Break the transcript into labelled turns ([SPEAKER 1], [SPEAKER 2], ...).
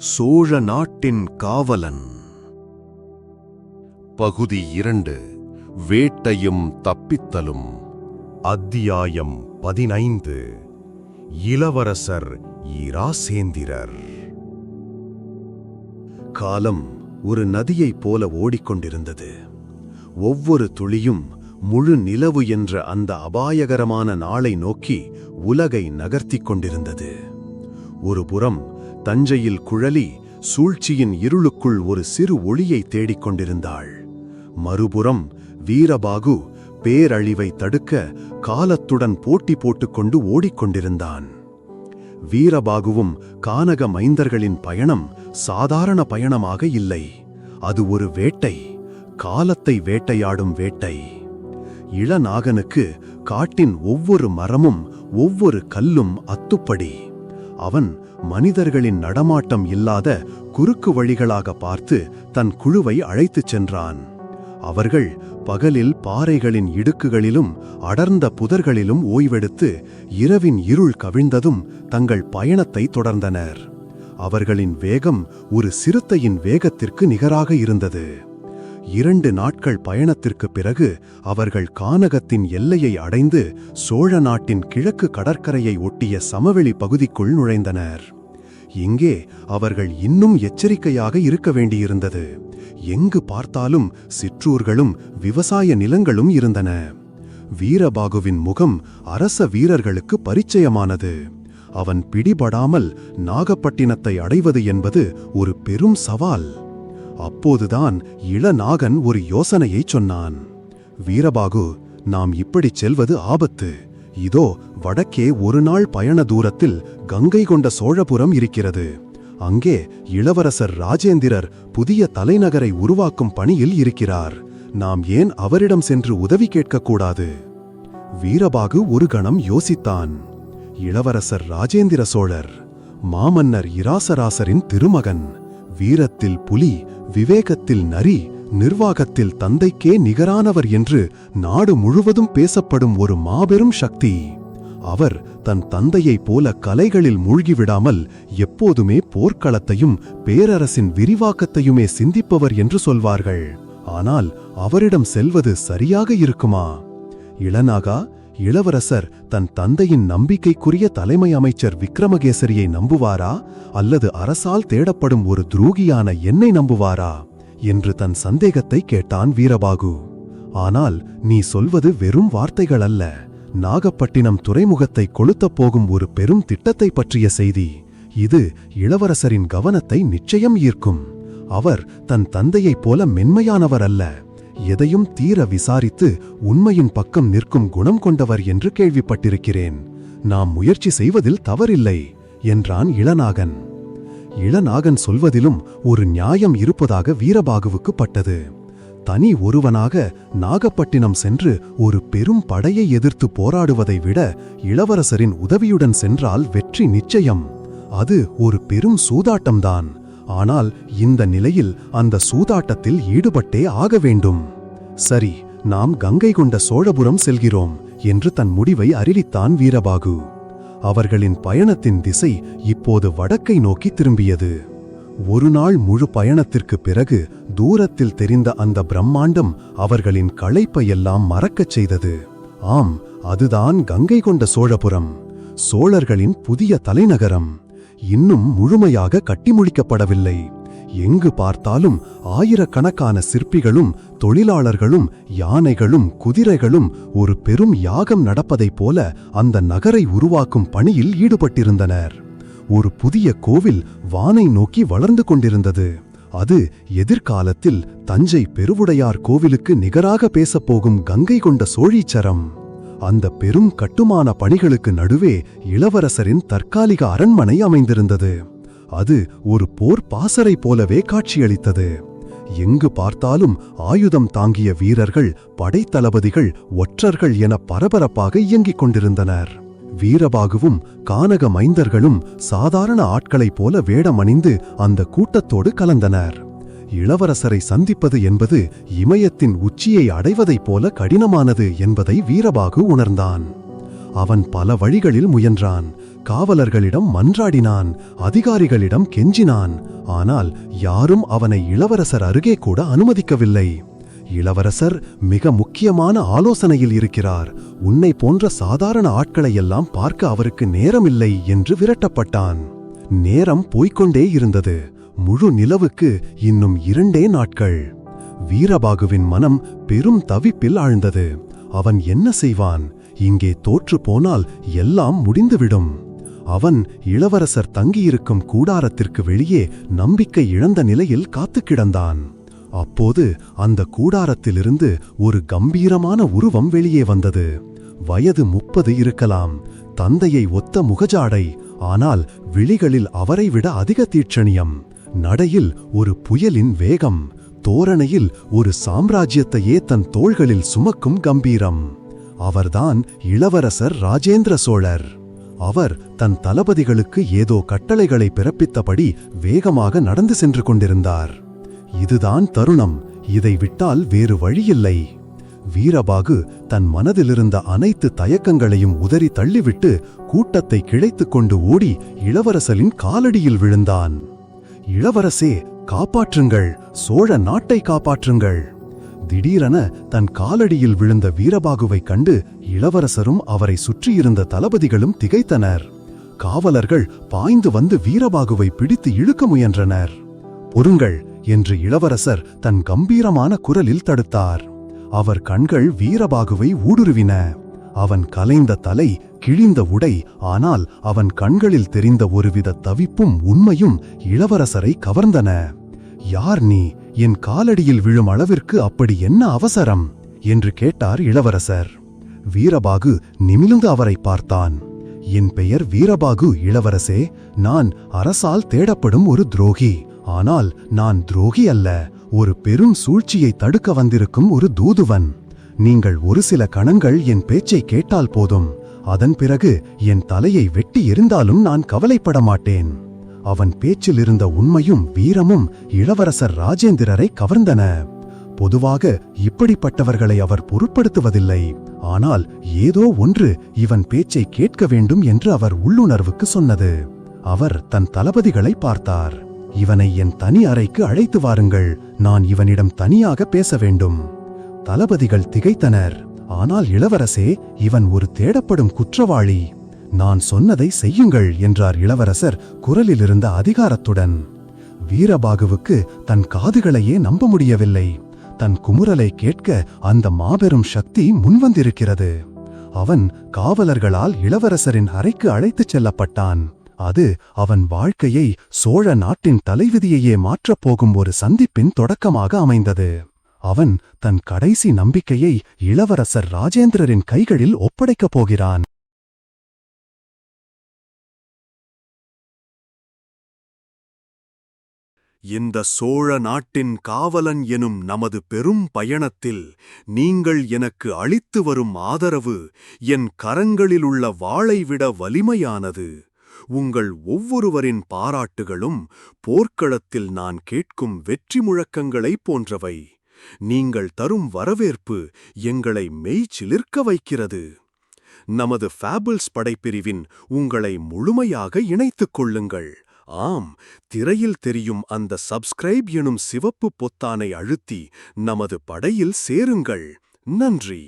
[SPEAKER 1] சோழ நாட்டின் காவலன்.
[SPEAKER 2] பகுதி இரண்டு வேட்டையும் தப்பித்தலும்.
[SPEAKER 3] அத்தியாயம் பதினைந்து இளவரசர் இராசேந்திரர். காலம் ஒரு நதியைப் போல ஓடிக்கொண்டிருந்தது. ஒவ்வொரு துளியும் முழு நிலவு என்ற அந்த அபாயகரமான நாளை நோக்கி உலகை நகர்த்திக் கொண்டிருந்தது. ஒரு புறம் தஞ்சையில் குழலி சூழ்ச்சியின் இருளுக்குள் ஒரு சிறு ஒளியை தேடிக் கொண்டிருந்தாள் மறுபுறம் வீரபாகு பேரழிவை தடுக்க காலத்துடன் போட்டி போட்டுக்கொண்டு ஓடிக்கொண்டிருந்தான். வீரபாகுவும் கானக மைந்தர்களின் பயணம் சாதாரண பயணமாக இல்லை. அது ஒரு வேட்டை காலத்தை வேட்டையாடும் வேட்டை. இளநாகனுக்கு காட்டின் ஒவ்வொரு மரமும் ஒவ்வொரு கல்லும் அத்துப்படி. அவன் மனிதர்களின் நடமாட்டம் இல்லாத குறுக்கு வழிகளாக பார்த்து தன் குழுவை அழைத்துச் சென்றான். அவர்கள் பகலில் பாறைகளின் இடுக்குகளிலும் அடர்ந்த புதர்களிலும் ஓய்வெடுத்து இரவின் இருள் கவிழ்ந்ததும் தங்கள் பயணத்தை தொடர்ந்தனர். அவர்களின் வேகம் ஒரு சிறுத்தையின் வேகத்திற்கு நிகராக இருந்தது. இரண்டு நாட்கள் பயணத்திற்குப் பிறகு அவர்கள் கானகத்தின் எல்லையை அடைந்து சோழ நாட்டின் கிழக்கு கடற்கரையை ஒட்டிய சமவெளி பகுதிக்குள் நுழைந்தனர். இங்கே அவர்கள் இன்னும் எச்சரிக்கையாக இருக்க வேண்டியிருந்தது. எங்கு பார்த்தாலும் சிற்றூர்களும் விவசாய நிலங்களும் இருந்தன. வீரபாகுவின் முகம் அரச வீரர்களுக்கு பரிச்சயமானது. அவன் பிடிபடாமல் நாகப்பட்டினத்தை அடைவது என்பது ஒரு பெரும் சவால். அப்போதுதான் இளநாகன் ஒரு யோசனையைச் சொன்னான். வீரபாகு நாம் இப்படிச் செல்வது ஆபத்து. இதோ வடக்கே ஒரு நாள் பயண தூரத்தில் கங்கை கொண்ட சோழபுரம் இருக்கிறது. அங்கே இளவரசர் ராஜேந்திரர் புதிய தலைநகரை உருவாக்கும் பணியில் இருக்கிறார். நாம் ஏன் அவரிடம் சென்று உதவி கேட்கக்கூடாது? வீரபாகு ஒரு கணம் யோசித்தான். இளவரசர் ராஜேந்திர சோழர் மாமன்னர் இராசராசரின் திருமகன் வீரத்தில் புலி விவேகத்தில் நரி நிர்வாகத்தில் தந்தைக்கே நிகரானவர் என்று நாடு முழுவதும் பேசப்படும் ஒரு மாபெரும் சக்தி. அவர் தன் தந்தையைப் போல கலைகளில் மூழ்கிவிடாமல் எப்போதுமே போர்க்களத்தையும் பேரரசின் விரிவாக்கத்தையுமே சிந்திப்பவர் என்று சொல்வார்கள். ஆனால் அவரிடம் செல்வது சரியாக இருக்குமா? இளநாகா இளவரசர் தன் தந்தையின் நம்பிக்கைக்குரிய தலைமை அமைச்சர் விக்ரமகேசரியை நம்புவாரா? அல்லது அரசால் தேடப்படும் ஒரு துரோகியான என்னை நம்புவாரா? என்று தன் சந்தேகத்தை கேட்டான் வீரபாகு. ஆனால் நீ சொல்வது வெறும் வார்த்தைகள் அல்ல நாகப்பட்டினம் துறைமுகத்தை கொளுத்தப் போகும் ஒரு பெரும் திட்டத்தை பற்றிய செய்தி. இது இளவரசரின் கவனத்தை நிச்சயம் ஈர்க்கும். அவர் தன் தந்தையைப் போல மென்மையானவர் அல்ல எதையும் தீர விசாரித்து உண்மையின் பக்கம் நிற்கும் குணம் கொண்டவர் என்று கேள்விப்பட்டிருக்கிறேன். நாம் முயற்சி செய்வதில் தவறில்லை என்றான் இளநாகன். இளநாகன் சொல்வதிலும் ஒரு நியாயம் இருப்பதாக வீரபாகுவுக்கு பட்டது. தனி ஒருவனாக நாகப்பட்டினம் சென்று ஒரு பெரும் படையை எதிர்த்து போராடுவதை விட இளவரசரின் உதவியுடன் சென்றால் வெற்றி நிச்சயம். அது ஒரு பெரும் சூதாட்டம்தான். ஆனால் இந்த நிலையில் அந்த சூதாட்டத்தில் ஈடுபட்டே ஆக வேண்டும். சரி நாம் கங்கை கொண்ட சோழபுரம் செல்கிறோம் என்று தன் முடிவை அறிவித்தான் வீரபாகு. அவர்களின் பயணத்தின் திசை இப்போது வடக்கை நோக்கி திரும்பியது. ஒரு நாள் முழு பயணத்திற்கு பிறகு தூரத்தில் தெரிந்த அந்த பிரம்மாண்டம் அவர்களின் களைப்பையெல்லாம் மறக்கச் செய்தது. ஆம் அதுதான் கங்கை கொண்ட சோழபுரம் சோழர்களின் புதிய தலைநகரம். இன்னும் முழுமையாக கட்டி முடிக்கப்படவில்லை எங்கு பார்த்தாலும் ஆயிரக்கணக்கான சிற்பிகளும் தொழிலாளர்களும் யானைகளும் குதிரைகளும் ஒரு பெரும் யாகம் நடப்பதைப் போல அந்த நகரை உருவாக்கும் பணியில் ஈடுபட்டிருந்தனர். ஒரு புதிய கோவில் வானை நோக்கி வளர்ந்து கொண்டிருந்தது. அது எதிர்காலத்தில் தஞ்சை பெருவுடையார் கோவிலுக்கு நிகராக பேசப்போகும் கங்கை கொண்ட சோழீச்சரம். அந்த பெரும் கட்டுமான பணிகளுக்கு நடுவே இளவரசரின் தற்காலிக அரண்மனை அமைந்திருந்தது. அது ஒரு போர் பாசறை போலவே காட்சியளித்தது. எங்கு பார்த்தாலும் ஆயுதம் தாங்கிய வீரர்கள் படைத்தளபதிகள் ஒற்றர்கள் என பரபரப்பாக இயங்கிக் கொண்டிருந்தனர். வீரபாகுவும் கானக மைந்தர்களும் சாதாரண ஆட்களைப் போல வேடமணிந்து அந்த கூட்டத்தோடு கலந்தனர். இளவரசரை சந்திப்பது என்பது இமயத்தின் உச்சியை அடைவதைப் போல கடினமானது என்பதை வீரபாகு உணர்ந்தான். அவன் பல வழிகளில் முயன்றான். காவலர்களிடம் மன்றாடினான். அதிகாரிகளிடம் கெஞ்சினான். ஆனால் யாரும் அவனை இளவரசர் அருகே கூட அனுமதிக்கவில்லை. இளவரசர் மிக முக்கியமான ஆலோசனையில் இருக்கிறார். உன்னை போன்ற சாதாரண ஆட்களை எல்லாம் பார்க்க அவருக்கு நேரமில்லை என்று விரட்டப்பட்டான். நேரம் போய்க்கொண்டே இருந்தது. முழு நிலவுக்கு இன்னும் இரண்டே நாட்கள். வீரபாகுவின் மனம் பெரும் தவிப்பில் ஆழ்ந்தது. அவன் என்ன செய்வான்? இங்கே தோற்று போனால் எல்லாம் முடிந்துவிடும். அவன் இளவரசர் தங்கியிருக்கும் கூடாரத்திற்கு வெளியே நம்பிக்கை இழந்த நிலையில் காத்துக் கிடந்தான். அப்போது அந்த கூடாரத்திலிருந்து ஒரு கம்பீரமான உருவம் வெளியே வந்தது. வயது முப்பது இருக்கலாம். தந்தையை ஒத்த முகஜாடை ஆனால் விழிகளில் அவரை விட அதிக தீட்சணியம். நடையில் ஒரு புயலின் வேகம் தோரணையில் ஒரு சாம்ராஜ்யத்தையே தன் தோள்களில் சுமக்கும் கம்பீரம். அவர்தான் இளவரசர் ராஜேந்திர சோழர். அவர் தன் தளபதிகளுக்கு ஏதோ கட்டளைகளை பிறப்பித்தபடி வேகமாக நடந்து சென்று கொண்டிருந்தார். இதுதான் தருணம். இதை விட்டால் வேறு வழியில்லை. வீரபாகு தன் மனதிலிருந்த அனைத்து தயக்கங்களையும் உதறி தள்ளிவிட்டு கூட்டத்தை கிழைத்துக் கொண்டு ஓடி இளவரசரின் காலடியில் விழுந்தான். இளவரசே காப்பாற்றுங்கள். சோழ நாட்டை காப்பாற்றுங்கள். திடீரென தன் காலடியில் விழுந்த வீரபாகுவைக் கண்டு இளவரசரும் அவரை சுற்றியிருந்த தளபதிகளும் திகைத்தனர். காவலர்கள் பாய்ந்து வந்து வீரபாகுவை பிடித்து இழுக்க முயன்றனர். பொறுங்கள் என்று இளவரசர் தன் கம்பீரமான குரலில் தடுத்தார். அவர் கண்கள் வீரபாகுவை ஊடுருவின. அவன் கலைந்த தலை கிழிந்த உடை ஆனால் அவன் கண்களில் தெரிந்த ஒருவித தவிப்பும் உண்மையும் இளவரசரை கவர்ந்தன. யார் நீ? என் காலடியில் விழும் அளவிற்கு அப்படி என்ன அவசரம்? என்று கேட்டார் இளவரசர். வீரபாகு நிமிழ்ந்து அவரை பார்த்தான். என் பெயர் வீரபாகு இளவரசே. நான் அரசால் தேடப்படும் ஒரு துரோகி. ஆனால் நான் துரோகி அல்ல. ஒரு பெரும் சூழ்ச்சியை தடுக்க வந்திருக்கும் ஒரு தூதுவன். நீங்கள் ஒரு சில கணங்கள் என் பேச்சை கேட்டால் போதும். அதன் பிறகு என் தலையை வெட்டி எறிந்தாலும் நான் கவலைப்பட மாட்டேன். அவன் பேச்சில் இருந்த உண்மையும் வீரமும் இளவரசர் ராஜேந்திரரை கவர்ந்தன. பொதுவாக இப்படிப்பட்டவர்களை அவர் பொருட்படுத்துவதில்லை. ஆனால் ஏதோ ஒன்று இவன் பேச்சை கேட்க வேண்டும் என்று அவர் உள்ளுணர்வுக்கு சொன்னது. அவர் தன் தளபதிகளை பார்த்தார். இவனை என் தனி அறைக்கு அழைத்து வாருங்கள். நான் இவனிடம் தனியாக பேச வேண்டும். தளபதிகள் திகைத்தனர். ஆனால் இளவரசே இவன் ஒரு தேடப்படும் குற்றவாளி. நான் சொன்னதை செய்யுங்கள் என்றார் இளவரசர் குரலில் இருந்த அதிகாரத்துடன். வீரபாகுவுக்கு தன் காதுகளையே நம்ப முடியவில்லை. தன் குமுறலை கேட்க அந்த மாபெரும் சக்தி முன்வந்திருக்கிறது. அவன் காவலர்களால் இளவரசரின் அறைக்கு அழைத்துச் செல்லப்பட்டான். அது அவன் வாழ்க்கையை சோழ நாட்டின் தலைவிதியையே மாற்றப் போகும் ஒரு சந்திப்பின் தொடக்கமாக அமைந்தது. அவன் தன் கடைசி நம்பிக்கையை இளவரசர் ராஜேந்திரரின் கைகளில் ஒப்படைக்கப் போகிறான்.
[SPEAKER 1] இந்த சோழ நாட்டின் காவலன் எனும் நமது பெரும் பயணத்தில் நீங்கள் எனக்கு அளித்து வரும் ஆதரவு என் கரங்களிலுள்ள வாளை விட வலிமையானது. உங்கள் ஒவ்வொருவரின் பாராட்டுகளும் போர்க்களத்தில் நான் கேட்கும் வெற்றி முழக்கங்களைப் போன்றவை. நீங்கள் தரும் வரவேற்பு எங்களை மெய்ச்சிலிர்க்க வைக்கிறது. நமது ஃபேபிள்ஸ் படைப்பிரிவின் உங்களை முழுமையாக இணைத்துக் கொள்ளுங்கள். ஆம் திரையில் தெரியும் அந்த சப்ஸ்கிரைப் எனும் சிவப்பு பொத்தானை அழுத்தி நமது படையில் சேருங்கள். நன்றி.